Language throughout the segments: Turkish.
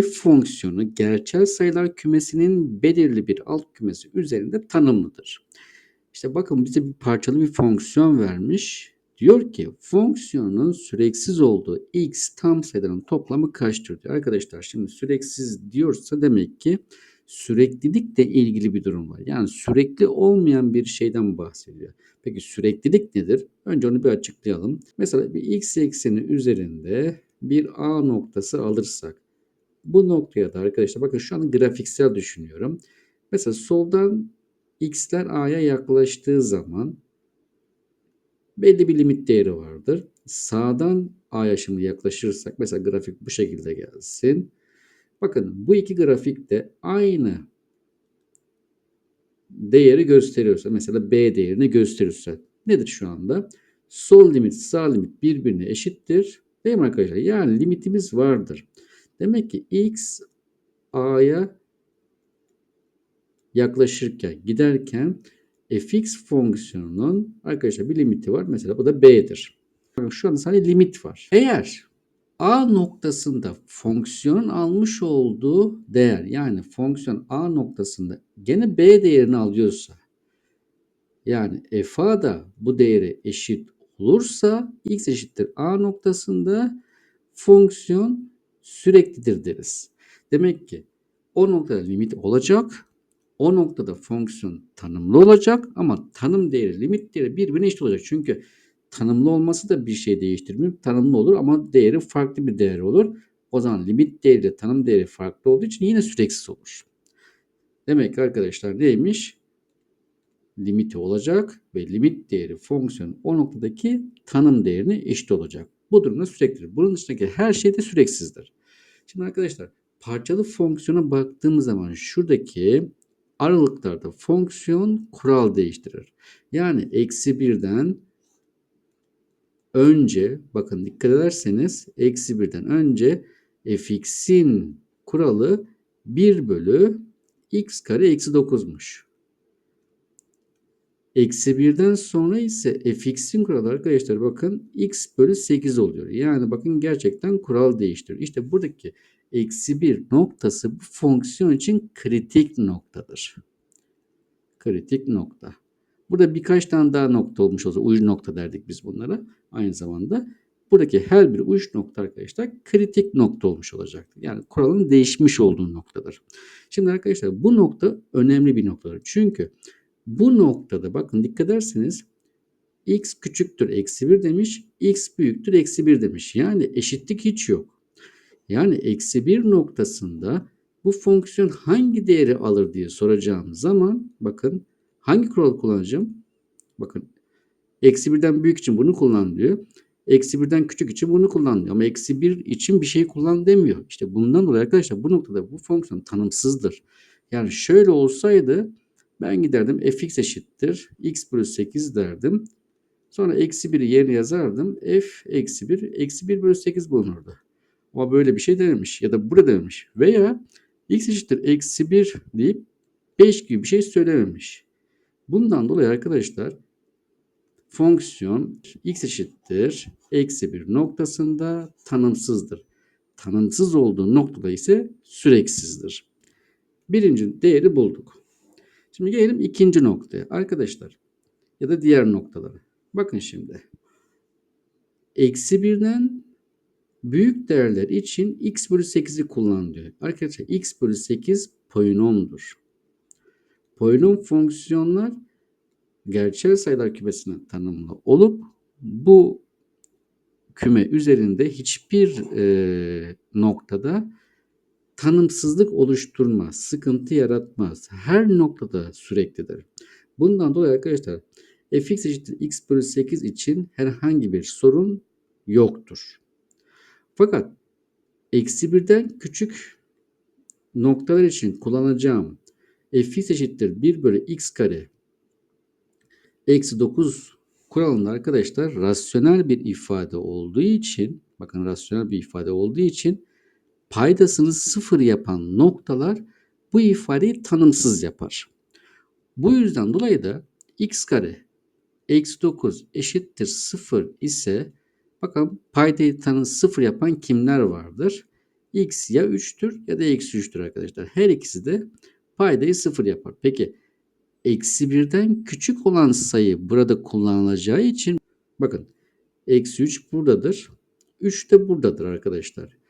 f fonksiyonu gerçel sayılar kümesinin belirli bir alt kümesi üzerinde tanımlıdır. İşte bakın bize bir parçalı bir fonksiyon vermiş. Diyor ki fonksiyonun süreksiz olduğu x tam sayıların toplamı kaçtır diyor. Arkadaşlar şimdi süreksiz diyorsa demek ki süreklilikle ilgili bir durum var. Yani sürekli olmayan bir şeyden bahsediyor. Peki süreklilik nedir? Önce onu bir açıklayalım. Mesela bir x ekseni üzerinde bir A noktası alırsak bu noktaya da arkadaşlar bakın şu an grafiksel düşünüyorum. Mesela soldan x'ler a'ya yaklaştığı zaman belli bir limit değeri vardır. Sağdan a'ya şimdi yaklaşırsak mesela grafik bu şekilde gelsin. Bakın bu iki grafik de aynı değeri gösteriyorsa mesela b değerini gösteriyorsa nedir şu anda? Sol limit sağ limit birbirine eşittir. Değil mi arkadaşlar? Yani limitimiz vardır. Demek ki x a'ya yaklaşırken giderken fx fonksiyonunun arkadaşlar bir limiti var. Mesela bu da b'dir. Şu anda sadece limit var. Eğer a noktasında fonksiyonun almış olduğu değer yani fonksiyon a noktasında gene b değerini alıyorsa yani f'a da bu değere eşit olursa x eşittir a noktasında fonksiyon süreklidir deriz. Demek ki o noktada limit olacak. O noktada fonksiyon tanımlı olacak ama tanım değeri, limit değeri birbirine eşit olacak. Çünkü tanımlı olması da bir şey değiştirmiyor. Tanımlı olur ama değeri farklı bir değer olur. O zaman limit değeri tanım değeri farklı olduğu için yine süreksiz olur. Demek ki arkadaşlar neymiş? Limiti olacak ve limit değeri fonksiyon o noktadaki tanım değerine eşit olacak. Bu durumda süreklidir. Bunun dışındaki her şey de süreksizdir. Şimdi arkadaşlar parçalı fonksiyona baktığımız zaman şuradaki aralıklarda fonksiyon kural değiştirir. Yani eksi birden önce bakın dikkat ederseniz eksi birden önce fx'in kuralı 1 bölü x kare eksi 9'muş. Eksi birden sonra ise fx'in kuralı arkadaşlar bakın x bölü 8 oluyor. Yani bakın gerçekten kural değiştiriyor. İşte buradaki eksi 1 noktası bu fonksiyon için kritik noktadır. Kritik nokta. Burada birkaç tane daha nokta olmuş olsa uç nokta derdik biz bunlara. Aynı zamanda buradaki her bir uç nokta arkadaşlar kritik nokta olmuş olacaktır. Yani kuralın değişmiş olduğu noktadır. Şimdi arkadaşlar bu nokta önemli bir noktadır. Çünkü bu noktada bakın dikkat ederseniz x küçüktür eksi 1 demiş, x büyüktür eksi 1 demiş. Yani eşitlik hiç yok. Yani eksi 1 noktasında bu fonksiyon hangi değeri alır diye soracağım zaman bakın hangi kuralı kullanacağım? Bakın eksi 1'den büyük için bunu kullan diyor. Eksi 1'den küçük için bunu kullan diyor. Ama eksi 1 için bir şey kullan demiyor. İşte bundan dolayı arkadaşlar bu noktada bu fonksiyon tanımsızdır. Yani şöyle olsaydı ben giderdim fx eşittir x bölü 8 derdim. Sonra eksi 1'i yerine yazardım. f eksi 1 eksi 1 bölü 8 bulunurdu. Ama böyle bir şey dememiş ya da burada dememiş. Veya x eşittir eksi 1 deyip 5 gibi bir şey söylememiş. Bundan dolayı arkadaşlar fonksiyon x eşittir eksi 1 noktasında tanımsızdır. Tanımsız olduğu noktada ise süreksizdir. Birinci değeri bulduk. Şimdi gelelim ikinci noktaya. Arkadaşlar ya da diğer noktalara. Bakın şimdi. Eksi birden büyük değerler için x bölü 8'i kullan diyor. Arkadaşlar x bölü 8 polinomdur. Polinom fonksiyonlar gerçel sayılar kümesine tanımlı olup bu küme üzerinde hiçbir e, noktada tanımsızlık oluşturmaz, sıkıntı yaratmaz. Her noktada süreklidir. Bundan dolayı arkadaşlar fx eşittir x bölü 8 için herhangi bir sorun yoktur. Fakat eksi birden küçük noktalar için kullanacağım fx eşittir 1 bölü x kare eksi 9 kuralında arkadaşlar rasyonel bir ifade olduğu için bakın rasyonel bir ifade olduğu için paydasını sıfır yapan noktalar bu ifadeyi tanımsız yapar. Bu yüzden dolayı da x kare eksi 9 eşittir 0 ise bakın paydayı tanım sıfır yapan kimler vardır? x ya 3'tür ya da eksi 3'tür arkadaşlar. Her ikisi de paydayı 0 yapar. Peki eksi 1'den küçük olan sayı burada kullanılacağı için bakın eksi 3 buradadır. 3 de buradadır arkadaşlar.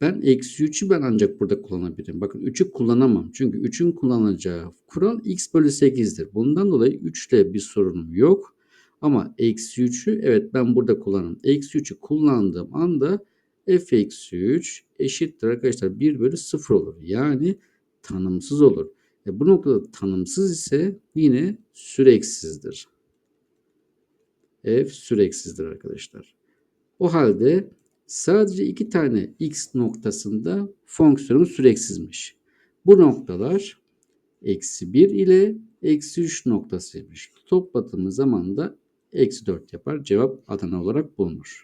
Ben eksi 3'ü ben ancak burada kullanabilirim. Bakın 3'ü kullanamam. Çünkü 3'ün kullanacağı kural x bölü 8'dir. Bundan dolayı 3 ile bir sorunum yok. Ama eksi 3'ü evet ben burada kullanırım. Eksi 3'ü kullandığım anda f eksi 3 eşittir arkadaşlar 1 bölü 0 olur. Yani tanımsız olur. E bu noktada tanımsız ise yine süreksizdir. F süreksizdir arkadaşlar. O halde sadece iki tane x noktasında fonksiyonum süreksizmiş. Bu noktalar eksi 1 ile eksi 3 noktasıymış. Topladığımız zaman da eksi 4 yapar. Cevap Adana olarak bulunur.